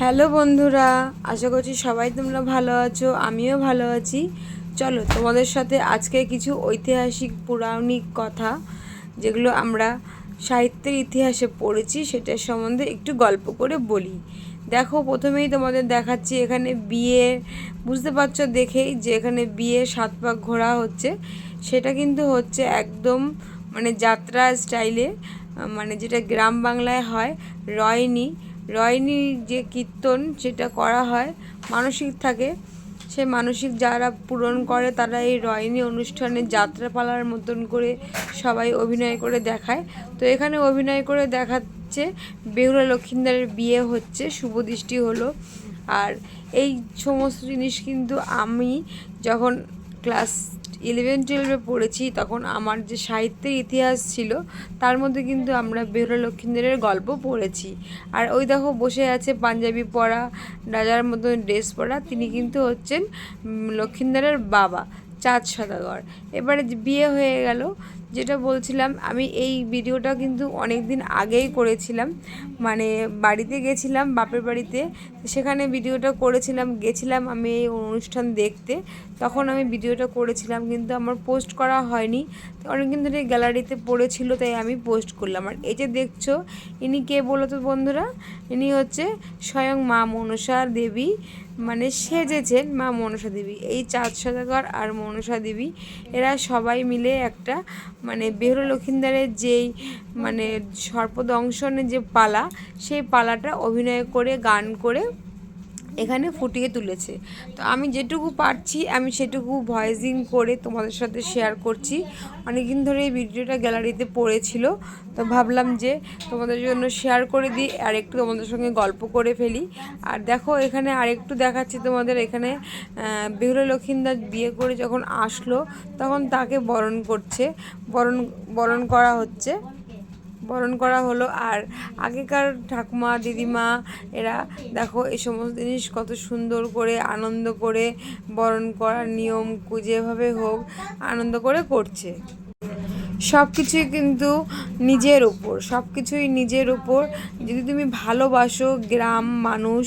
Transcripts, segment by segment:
Hello বন্ধুরা, আশা করছি সবাই তোমরা ভালো আছো, আমিও ভালো আছি। চলো, তোমাদের সাথে আজকে কিছু ঐতিহাসিক পৌরাণিক কথা, যেগুলো আমরা সাহিত্যের ইতিহাসে পড়েছি, সেটার সম্বন্ধে একটু গল্প করে বলি। দেখো, প্রথমেই তোমাদের দেখাচ্ছি, এখানে বিয়ে, বুঝতে পারছ দেখেই যে এখানে বিয়ে সাত পাক ঘোরা হচ্ছে। সেটা কিন্তু হচ্ছে একদম মানে যাত্রা স্টাইলে মানে যেটা গ্রাম বাংলায় হয়, রয়নি। রয়নি যে কীর্তন সেটা করা হয়, মানসিক থাকে। সে মানসিক যারা পূরণ করে, তারা এই রয়নি অনুষ্ঠানে যাত্রাপালার মতন করে সবাই অভিনয় করে দেখায়। তো এখানে অভিনয় করে দেখাচ্ছে, বেহুলা লক্ষিন্দারের বিয়ে হচ্ছে শুভদৃষ্টি হলো। আর এই সমস্ত জিনিস কিন্তু আমি যখন ক্লাস ইলেভেন টুয়েলভে পড়েছি তখন আমার যে সাহিত্যের ইতিহাস ছিল তার মধ্যে কিন্তু আমরা বেহুলা লক্ষিন্দরের গল্প পড়েছি। আর ওই দেখো বসে আছে পাঞ্জাবি পরা রাজার মতন ড্রেস পরা তিনি কিন্তু হচ্ছেন উম, লক্ষিন্দরের বাবা চাঁদ সদাগর। এবারে বিয়ে হয়ে গেল যেটা বলছিলাম আমি এই ভিডিওটা কিন্তু অনেক দিন আগেই করেছিলাম। মানে বাড়িতে গেছিলাম বাপের বাড়িতে সেখানে ভিডিওটা করেছিলাম, গেছিলাম আমি এই অনুষ্ঠান দেখতে। তখন আমি ভিডিওটা করেছিলাম, কিন্তু আমার পোস্ট করা হয়নি। অনেকদিন ধরে গ্যালারিতে পড়েছিল, তাই আমি পোস্ট করলাম। আর এই যে দেখছ, ইনি কে বলো তো বন্ধুরা? ইনি হচ্ছে স্বয়ং মা মনসা দেবী মানে সেজেছেন মা মনসা দেবী। এই চাঁদ সদাগর আর মনসা দেবী, এরা সবাই মিলে একটা মানে বেহুলা লক্ষিন্দারের যেই মানে সর্পদংশনের যে পালা, সেই পালাটা অভিনয় করে, গান করে এখানে ফুটিয়ে তুলেছে। তো আমি যেটুকু পারছি, আমি সেটুকু ভয়েসিং করে তোমাদের সাথে শেয়ার করছি। অনেকদিন ধরে এই ভিডিওটা গ্যালারিতে পড়েছিল। তো ভাবলাম যে তোমাদের জন্য শেয়ার করে দিই আর একটু তোমাদের সঙ্গে গল্প করে ফেলি। আর দেখো, এখানে আরেকটু দেখাচ্ছি তোমাদের এখানে বেহুলা লক্ষিন্দার বিয়ে করে যখন আসলো, তখন তাকে বরণ করছে। বরণ বরণ করা হচ্ছে। বরণ করা হলো। আর আগেকার ঠাকুমা, দিদিমা, এরা দেখো এই সমস্ত জিনিস কত সুন্দর করে, আনন্দ করে বরণ করার নিয়ম যেভাবে হোক আনন্দ করে করছে। সব কিছুই কিন্তু নিজের উপর সব কিছুই নিজের ওপর যদি তুমি ভালোবাসো গ্রাম মানুষ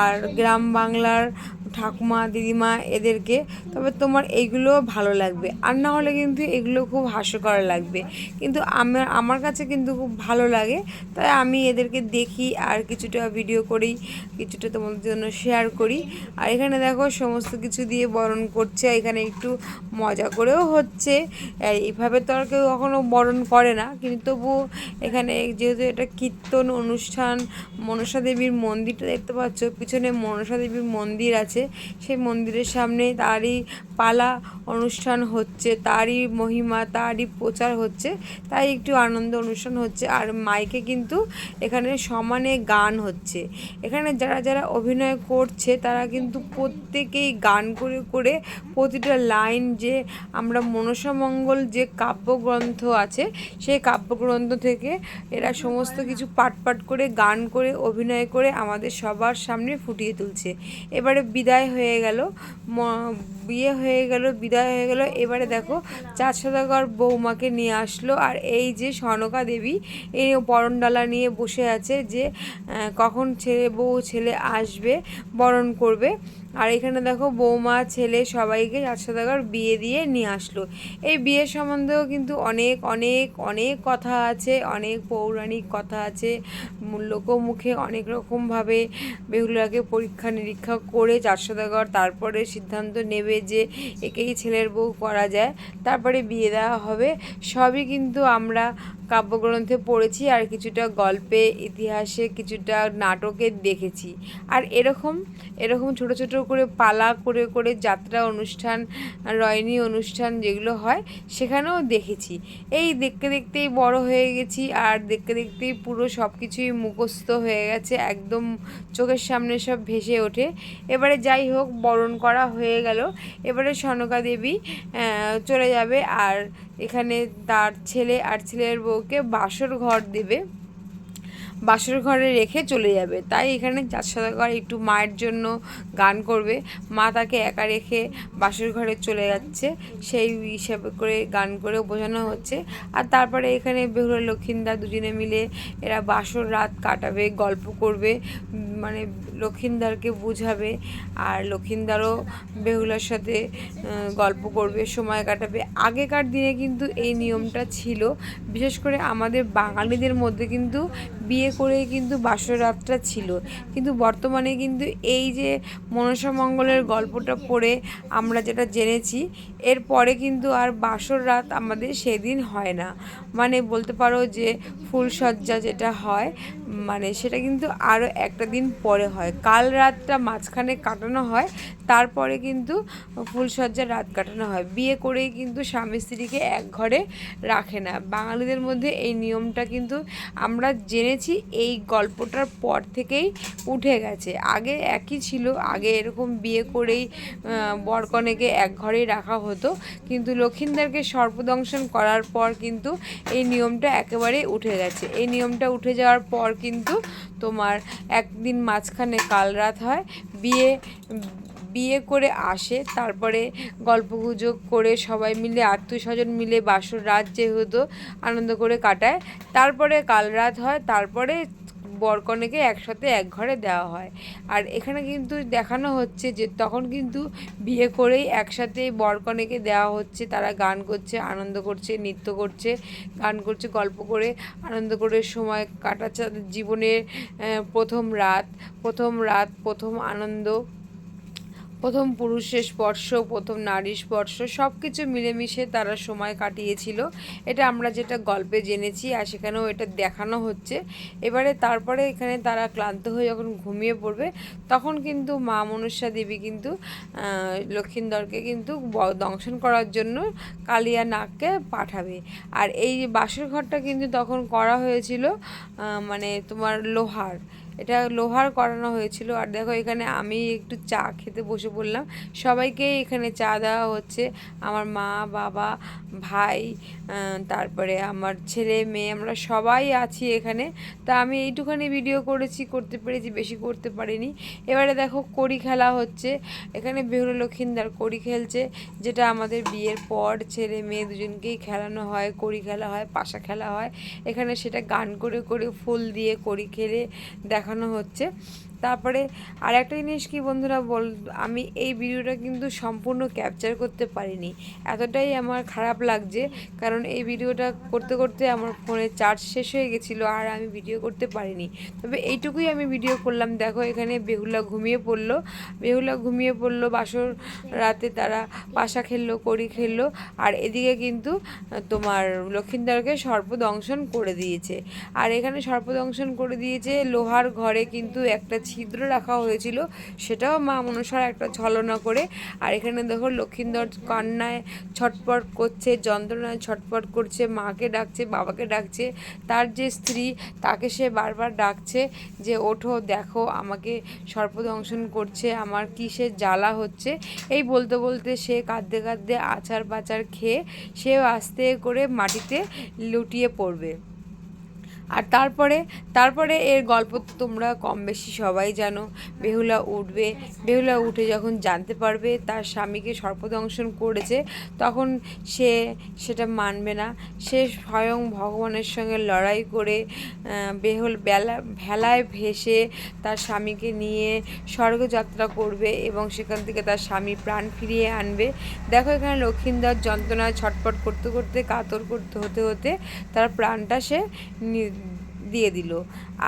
আর গ্রাম বাংলার ঠাকুমা, দিদিমা এদেরকে, তবে তোমার এইগুলো ভালো লাগবে। আর না হলে কিন্তু এগুলো খুব হাস্যকর লাগবে। কিন্তু আমার আমার কাছে কিন্তু খুব ভালো লাগে। তাই আমি এদেরকে দেখি আর কিছুটা ভিডিও করি, কিছুটা তোমাদের জন্য শেয়ার করি। আর এখানে দেখো সমস্ত কিছু দিয়ে বরণ করছে এখানে একটু মজা করেও হচ্ছে। এই- এইভাবে তো আর কেউ কখনো বরণ করে না। কিন্তু তবু এখানে যেহেতু এটা কীর্তন অনুষ্ঠান, মনসা দেবীর মন্দিরটা দেখতে পাচ্ছ, পিছনে মনসা দেবীর মন্দির আছে। সেই মন্দিরের সামনে তারই পালা অনুষ্ঠান হচ্ছে, তারই মহিমা, তারই প্রচার হচ্ছে, তাই একটু আনন্দ অনুষ্ঠান হচ্ছে। আর মাইকে কিন্তু এখানে সমানে গান হচ্ছে। এখানে যারা যারা অভিনয় করছে, তারা কিন্তু প্রত্যেকেই গান করে করে প্রতিটা লাইন যে আমরা মনসামঙ্গল যে কাব্যগ্রন্থ আছে, সেই কাব্যগ্রন্থ থেকে এরা সমস্ত কিছু পাট পাট করে, গান করে, অভিনয় করে আমাদের সবার সামনে ফুটিয়ে তুলছে। এবারে বিদায় হয়ে গেল। বিয়ে হয়ে গেল, বিদায় হয়ে গেল। এবারে দেখো চার সদাগর বৌমাকে নিয়ে আসলো। আর এই যে সনকা দেবী, এই বরণডালা নিয়ে বসে আছে যে কখন ছেলে বউ ছেলে আসবে, বরণ করবে। আর এখানে দেখো বৌমা, ছেলে সবাইকে চার সদাগর বিয়ে দিয়ে নিয়ে আসলো। এই বিয়ের সম্বন্ধেও কিন্তু অনেক অনেক অনেক কথা আছে, অনেক পৌরাণিক কথা আছে। লোকমুখে অনেক রকমভাবে বেহুলাকে পরীক্ষা নিরীক্ষা করে চার সদাগর তারপরে সিদ্ধান্ত নেবে। যে একেই ছেলের বউ করা যায় তারপরে বিয়ে দেওয়া হবে। সবই কিন্তু আমরা কাব্যগ্রন্থে পড়েছি আর কিছুটা গল্পে, ইতিহাসে কিছুটা নাটকে দেখেছি। আর এরকম এরকম ছোট ছোট করে পালা করে করে যাত্রা অনুষ্ঠান, রয়নি অনুষ্ঠান যেগুলো হয়, সেখানেও দেখেছি। এই দেখতে দেখতেই বড় হয়ে গেছি আর দেখতে দেখতেই পুরো সব কিছুই মুখস্থ হয়ে গেছে, একদম চোখের সামনে সব ভেসে ওঠে। এবারে যাই হোক, বরণ করা হয়ে গেল। এবারে সনকা দেবী চলে যাবে আর এখানে তার ছেলে আর ছেলের বউকে বাসর ঘর দেবে। বাসর ঘরে রেখে চলে যাবে। তাই এখানে চার সদাগর একটু মায়ের জন্য গান করবে। মা তাকে একা রেখে বাসর ঘরে চলে যাচ্ছে। সেই হিসাবে করে গান করে বোঝানো হচ্ছে। আর তারপরে এখানে বেহুলা লক্ষিন্দর দুজনে মিলে এরা বাসর রাত কাটাবে, গল্প করবে। মানে লক্ষিন্দারকে বুঝাবে আর লক্ষিন্দারও বেহুলার সাথে গল্প করবে, সময় কাটাবে। আগেকার দিনে কিন্তু এই নিয়মটা ছিল। বিশেষ করে আমাদের বাঙালিদের মধ্যে কিন্তু বিয়ে করেই কিন্তু বাসর রাতটা ছিল। কিন্তু বর্তমানে কিন্তু এই যে মনসা মঙ্গলের গল্পটা পড়ে আমরা যেটা জেনেছি এরপরে কিন্তু আর বাসর রাত আমাদের সেদিন হয় না। মানে বলতে পারো যে ফুলসজ্জা যেটা হয় মানে সেটা কিন্তু আরও একটা দিন পরে হয়। কাল রাতটা মাঝখানে কাটানো হয়, তারপরে কিন্তু ফুলসজ্জার রাত কাটানো হয়। বিয়ে করেই কিন্তু স্বামী স্ত্রীকে এক ঘরে রাখে না। বাঙালিদের মধ্যে এই নিয়মটা কিন্তু আমরা জেনেছি এই গল্পটার পর থেকেই উঠে গেছে। আগে একই ছিল, আগে এরকম বিয়ে করেই বরকনেকে এক ঘরেই রাখা হতো। কিন্তু লক্ষিন্দারকে সর্পদংশন করার পর কিন্তু এই নিয়মটা একেবারেই উঠে গেছে। এই নিয়মটা উঠে যাওয়ার পর কিন্তু তোমার একদিন মাঝখানে কাল রাত হয়, বিয়ে বিয়ে করে আসে, তারপরে গল্পগুজব করে সবাই মিলে আত্মীয় স্বজন মিলে বাসর রাত যেহেতু আনন্দ করে কাটায়, তারপরে কাল রাত হয়, তারপরে বরকনেকে একসাথে এক ঘরে দেওয়া হয়। আর এখানে কিন্তু দেখানো হচ্ছে যে তখন কিন্তু বিয়ে করেই একসাথে বরকনেকে দেওয়া হচ্ছে, তারা গান করছে, আনন্দ করছে, নৃত্য করছে, গান করছে, গল্প করে, আনন্দ করে সময় কাটাচ্ছে। জীবনের প্রথম রাত প্রথম রাত, প্রথম আনন্দ। প্রথম পুরুষের স্পর্শ প্রথম নারী স্পর্শ সব কিছু মিলেমিশে তারা সময় কাটিয়েছিল। এটা আমরা যেটা গল্পে জেনেছি আর সেখানেও এটা দেখানো হচ্ছে। এবারে তারপরে এখানে তারা ক্লান্ত হয়ে যখন ঘুমিয়ে পড়বে তখন কিন্তু মা মনসা দেবী কিন্তু আহ, লক্ষিন্দরকে কিন্তু দংশন করার জন্য কালিয়া নাগকে পাঠাবে। আর এই বাসর ঘরটা কিন্তু তখন করা হয়েছিল মানে তোমার লোহার। এটা লোহার করানো হয়েছিল। আর দেখো এখানে আমি একটু চা খেতে বসে পড়লাম। সবাইকেই এখানে চা দেওয়া হচ্ছে। আমার মা, বাবা, ভাই তারপরে আমার ছেলে, মেয়ে, আমরা সবাই আছি এখানে। তা আমি এইটুখানি ভিডিও করেছি, করতে পেরেছি, বেশি করতে পারিনি। এবারে দেখো কড়ি খেলা হচ্ছে। এখানে বেহুলা লক্ষিন্দার কড়ি খেলছে, যেটা আমাদের বিয়ের পর ছেলে, মেয়ে দুজনকেই খেলানো হয়, কড়ি খেলা হয়, পাশা খেলা হয়। এখানে সেটা গান করে করে ফুল দিয়ে কড়ি খেলে দেখানো হচ্ছে। তারপরে আর একটা জিনিস কি বন্ধুরা বল, আমি এই ভিডিওটা কিন্তু সম্পূর্ণ ক্যাপচার করতে পারিনি। এতটাই আমার খারাপ লাগছে, কারণ এই ভিডিওটা করতে করতে আমার ফোনে চার্জ শেষ হয়ে গেছিল আর আমি ভিডিও করতে পারিনি। তবে এইটুকুই আমি ভিডিও করলাম। দেখো এখানে বেহুলা ঘুমিয়ে পড়ল। বেহুলা ঘুমিয়ে পড়ল, বাসর রাতে তারা পাশা খেললো, কড়ি খেললো আর এদিকে কিন্তু তোমার লক্ষিন্দারকে সর্পদংশন করে দিয়েছে। আর এখানে সর্পদংশন করে দিয়েছে লোহার ঘরে কিন্তু একটা ছিদ্র রাখা হয়েছিল, সেটাও মা মনসার একটা ছলনা করে। আর এখানে দেখো লক্ষিন্দর কান্নায় ছটপট করছে, যন্ত্রণায় ছটপট করছে, মাকে ডাকছে, বাবাকে ডাকছে। তার যে স্ত্রী, তাকে সে বারবার ডাকছে যে, ওঠো, দেখো, আমাকে সর্পদংশন করছে, আমার কিসের জ্বালা হচ্ছে? এই বলতে বলতে সে কাঁদতে কাঁদতে আচার পাচার খেয়ে, সেও আস্তে করে মাটিতে লুটিয়ে পড়বে। আর তারপরে তারপরে এর গল্প তো তোমরা কম বেশি সবাই জানো। বেহুলা উঠবে, বেহুলা উঠে যখন জানতে পারবে তার স্বামীকে সর্পদংশন করেছে, তখন সে সেটা মানবে না। সে স্বয়ং ভগবানের সঙ্গে লড়াই করে বেহুল বেলা, ভেলায় ভেসে তার স্বামীকে নিয়ে স্বর্গযাত্রা করবে এবং সেখান থেকে তার স্বামী প্রাণ ফিরিয়ে আনবে। দেখো এখানে লক্ষিন্দর যন্ত্রণায় ছটপট করতে করতে, কাতর করতে, হতে হতে তার প্রাণটা সে দিয়ে দিল।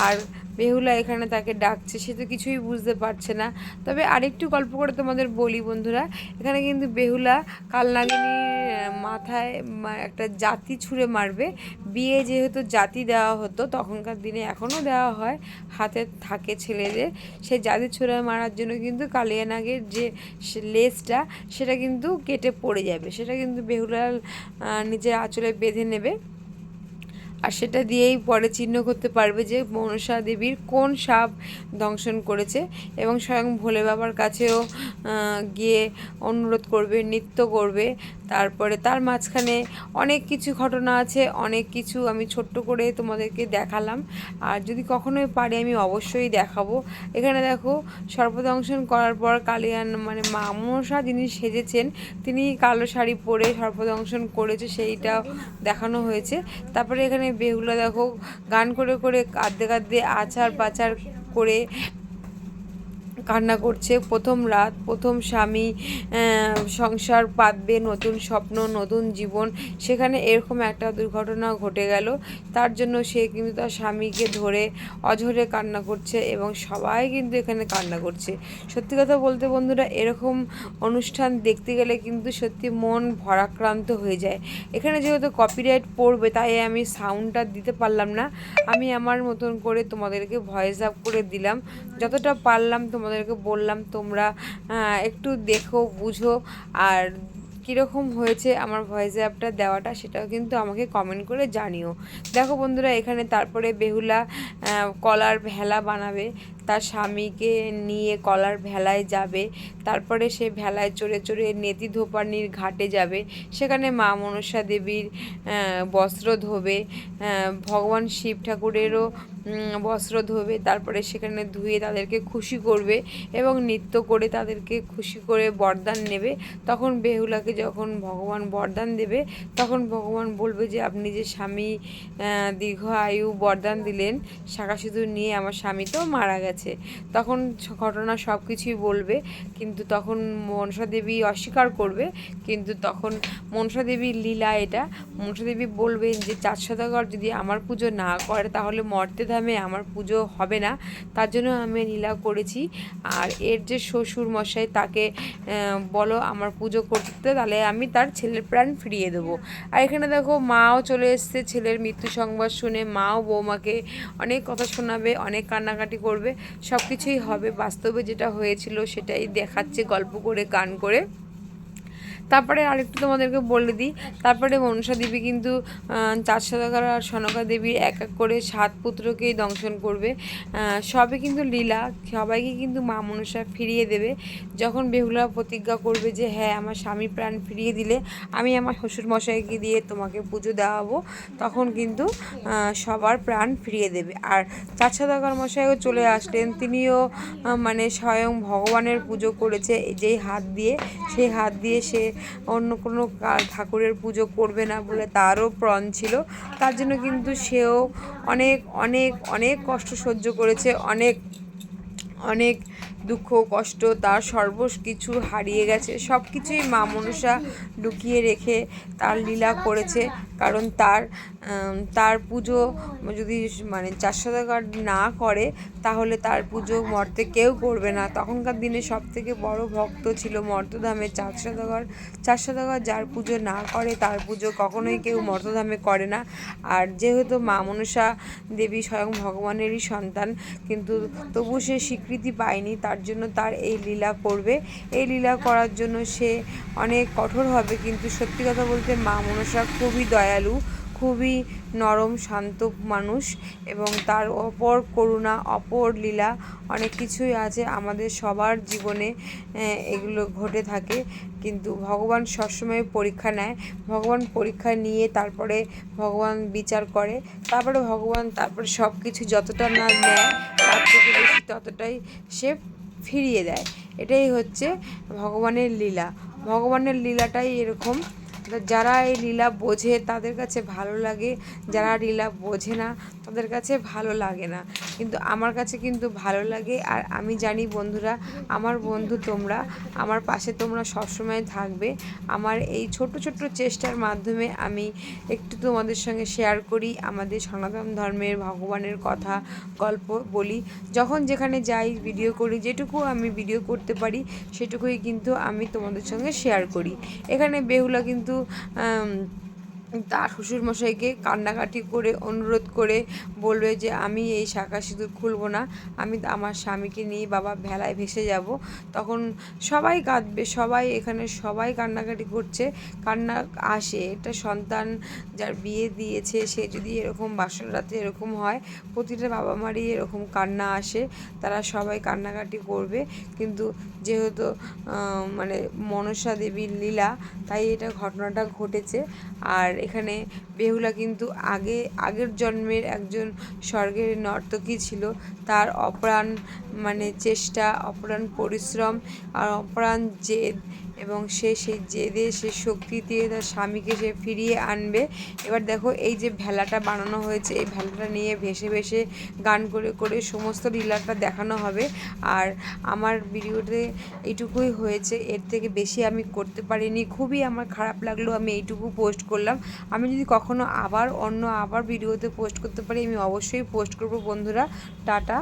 আর বেহুলা এখানে তাকে ডাকছে, সে তো কিছুই বুঝতে পারছে না। তবে আরেকটু গল্প করে তোমাদের বলি বন্ধুরা, এখানে কিন্তু বেহুলা কালনাগিনীর মাথায় একটা জাতি ছুঁড়ে মারবে। বিয়ে যেহেতু জাতি দেওয়া হতো, তখনকার দিনে এখনও দেওয়া হয়। হাতে থাকে ছেলেদের। সেই জাতি ছুঁড়ে মারার জন্য কিন্তু কালিয়া নাগের যে লেজটা, সেটা কিন্তু কেটে পড়ে যাবে। সেটা কিন্তু বেহুলা নিজের আঁচলে বেঁধে নেবে। আর সেটা দিয়েই পরে চিহ্ন করতে পারবে যে মনসা দেবীর কোন সাপ দংশন করেছে এবং স্বয়ং ভোলে বাবার কাছেও গিয়ে অনুরোধ করবে, নৃত্য করবে। তারপরে তার মাঝখানে অনেক কিছু ঘটনা আছে, অনেক কিছু আমি ছোট্ট করে তোমাদেরকে দেখালাম। আর যদি কখনোই পারি আমি অবশ্যই দেখাবো। এখানে দেখো সর্পদংশন করার পর কালিয়ান মানে মা মনসা যিনি সেজেছেন, তিনি কালো শাড়ি পরে সর্পদংশন করেছে, সেইটা দেখানো হয়েছে। তারপরে এখানে বেহুলা দেখো গান করে করে কাঁদতে কাঁদতে আচার পাচার করে কান্না করছে, প্রথম রাত, প্রথম স্বামী সংসার পাতবে, নতুন স্বপ্ন, নতুন জীবন, সেখানে এরকম একটা দুর্ঘটনা ঘটে গেল। তার জন্য সে কিন্তু তার স্বামীকে ধরে অঝরে কান্না করছে এবং সবাই কিন্তু এখানে কান্না করছে। সত্যি কথা বলতে বন্ধুরা, এরকম অনুষ্ঠান দেখতে গেলে কিন্তু সত্যি মন ভরাক্রান্ত হয়ে যায়। এখানে যেহেতু কপিরাইট পড়বে, তাই আমি সাউন্ডটা দিতে পারলাম না। আমি আমার মতন করে তোমাদেরকে ভয়েস আপ করে দিলাম। যতটা পারলাম তোমাদেরকে বললাম, তোমরা একটু দেখো, বুঝো। আর কীরকম হয়েছে আমার ভয়েস অ্যাপটা দেওয়াটা, সেটাও কিন্তু আমাকে কমেন্ট করে জানিও। দেখো বন্ধুরা, এখানে তারপরে বেহুলা কলার ভেলা বানাবে। তার স্বামীকে নিয়ে কলার ভেলায় যাবে। তারপরে সে ভেলায় চড়ে চড়ে নেতি ধোপানির ঘাটে যাবে। সেখানে মা মনসা দেবীর বস্ত্র ধোবে। ভগবান শিব ঠাকুরেরও বস্ত্র ধোবে। তারপরে সেখানে ধুয়ে তাদেরকে খুশি করবে এবং নৃত্য করে তাদেরকে খুশি করে বরদান নেবে। তখন বেহুলাকে যখন ভগবান বরদান দেবে, তখন ভগবান বলবে যে, আপনি যে স্বামী দীর্ঘ আয়ু বরদান দিলেন, শাখা সিঁদুর নিয়ে আমার স্বামী তো মারা গেছে। তখন ঘটনা সব কিছুই বলবে, কিন্তু তখন মনসা দেবী অস্বীকার করবে, কিন্তু তখন মনসা দেবীর লীলা এটা। মনসা দেবী বলবেন যে চার সদাগর যদি আমার পুজো না করে, তাহলে মর্তে ধামে আমার পুজো হবে না। তার জন্য আমি লীলা করেছি। আর এর যে শ্বশুর মশাই, তাকে বলো আমার পুজো করতে, তাহলে আমি তার ছেলের প্রাণ ফিরিয়ে দেবো। আর এখানে দেখো, মাও চলে এসছে ছেলের মৃত্যু সংবাদ শুনে। মাও বৌমাকে অনেক কথা শোনাবে, অনেক কান্নাকাটি করবে। সব কিছুই হবে। বাস্তবে যেটা হয়েছিল সেটাই দেখাচ্ছে গল্প করে গান করে। তারপরে আরেকটু তোমাদেরকে বলে দিই, তারপরে মনসা দেবী কিন্তু চার সদাগর আর সনকা দেবীর এক এক করে সাত পুত্রকেই দংশন করবে। সবে কিন্তু লীলা, সবাইকে কিন্তু মা মনসা ফিরিয়ে দেবে। যখন বেহুলা প্রতিজ্ঞা করবে যে হ্যাঁ আমার স্বামী প্রাণ ফিরিয়ে দিলে আমি আমার শ্বশুর মশাইকে দিয়ে তোমাকে পুজো দেওয়াবো, তখন কিন্তু সবার প্রাণ ফিরিয়ে দেবে। আর চার সদাগর মশাইও চলে আসলেন। তিনিও মানে স্বয়ং ভগবানের পুজো করেছে। যেই হাত দিয়ে, সেই হাত দিয়ে সে অন্য কোনো ঠাকুরের পুজো করবে না বলে তারও প্রণ ছিল। তার জন্য কিন্তু সেও অনেক অনেক অনেক কষ্ট সহ্য করেছে। অনেক অনেক দুঃখ, কষ্ট, তার সর্ব কিছু হারিয়ে গেছে। সব কিছুই মা মনসা লুকিয়ে রেখে তার লীলা করেছে। কারণ তার তার পুজো যদি মানে চার সদাগর না করে, তাহলে তার পুজো মর্তে কেউ করবে না। তখনকার দিনে সব থেকে বড় ভক্ত ছিল মর্তধামে চার সদাগর চার সদাগর যার পুজো না করে, তার পুজো কখনোই কেউ মর্তধামে করে না। আর যেহেতু মা মনসা দেবী স্বয়ং ভগবানেরই সন্তান, কিন্তু তবু সে স্বীকৃতি পায়নি, তার জন্য তার এই লীলা করবে। এই লীলা করার জন্য সে অনেক কঠোর হবে, কিন্তু সত্যি কথা বলতে মা মনসা খুবই দয়ালু, খুবই নরম, শান্ত মানুষ এবং তার অপর করুণা, অপর লীলা অনেক কিছুই আছে আমাদের সবার জীবনে এগুলো ঘটে থাকে। কিন্তু ভগবান সবসময় পরীক্ষা নেয়। ভগবান পরীক্ষা নিয়ে তারপরে ভগবান বিচার করে। তারপরে ভগবান তারপরে সব কিছু যতটা না নেয়, তার থেকে বেশি ততটাই সে ফিরিয়ে দেয়। এটাই হচ্ছে ভগবানের লীলা। ভগবানের লীলাটাই এরকম। যারা এই লীলা বোঝে, তাদের কাছে ভালো লাগে। যারা লীলা বোঝে না তাদের কাছে ভালো লাগে না। কিন্তু আমার কাছে কিন্তু ভালো লাগে। আর আমি জানি বন্ধুরা, আমার বন্ধু তোমরা, আমার পাশে তোমরা সবসময় থাকবে। আমার এই ছোট ছোট চেষ্টার মাধ্যমে আমি একটু তোমাদের সঙ্গে শেয়ার করি আমাদের সনাতন ধর্মের, ভগবানের কথা, গল্প বলি। যখন যেখানে যাই ভিডিও করি, যেটুকু আমি ভিডিও করতে পারি, সেটুকুই কিন্তু আমি তোমাদের সঙ্গে শেয়ার করি। এখানে বেহুলা কিন্তু তার শ্বশুরমশাইকে কান্নাকাটি করে, অনুরোধ করে বলবে যে, আমি এই শাঁখা সিঁদুর খুলবো না। আমি আমার স্বামীকে নিয়ে বাবা ভেলায় ভেসে যাব। তখন সবাই কাঁদবে, সবাই এখানে সবাই কান্নাকাটি করছে, কান্না আসে। এটা সন্তান যার বিয়ে দিয়েছে, সে যদি এরকম বাসর রাতে এরকম হয়, প্রতিটা বাবা মারই এরকম কান্না আসে, তারা সবাই কান্নাকাটি করবে। কিন্তু যেহেতু মানে মনসা দেবীর লীলা, তাই এটা ঘটনাটা ঘটেছে। আর এখানে বেহুলা কিন্তু আগে, আগের জন্মের একজন স্বর্গের নর্তকী ছিল। তার অপ্রাণ মানে চেষ্টা, অপ্রাণ পরিশ্রম আর অপ্রাণ জেদ এবং সে সেই জেদে, সে শক্তি দিয়ে তার স্বামীকে সে ফিরিয়ে আনবে। এবার দেখো এই যে ভেলাটা বানানো হয়েছে, এই ভেলাটা নিয়ে ভেসে ভেসে গান করে করে সমস্ত লীলাটা দেখানো হবে। আর আমার ভিডিওতে এইটুকুই হয়েছে, এর থেকে বেশি আমি করতে পারিনি। খুবই আমার খারাপ লাগল, আমি এইটুকু পোস্ট করলাম। আমি যদি কখনো আবার, অন্য আবার ভিডিওতে পোস্ট করতে পারি, আমি অবশ্যই পোস্ট করব বন্ধুরা। টাটা।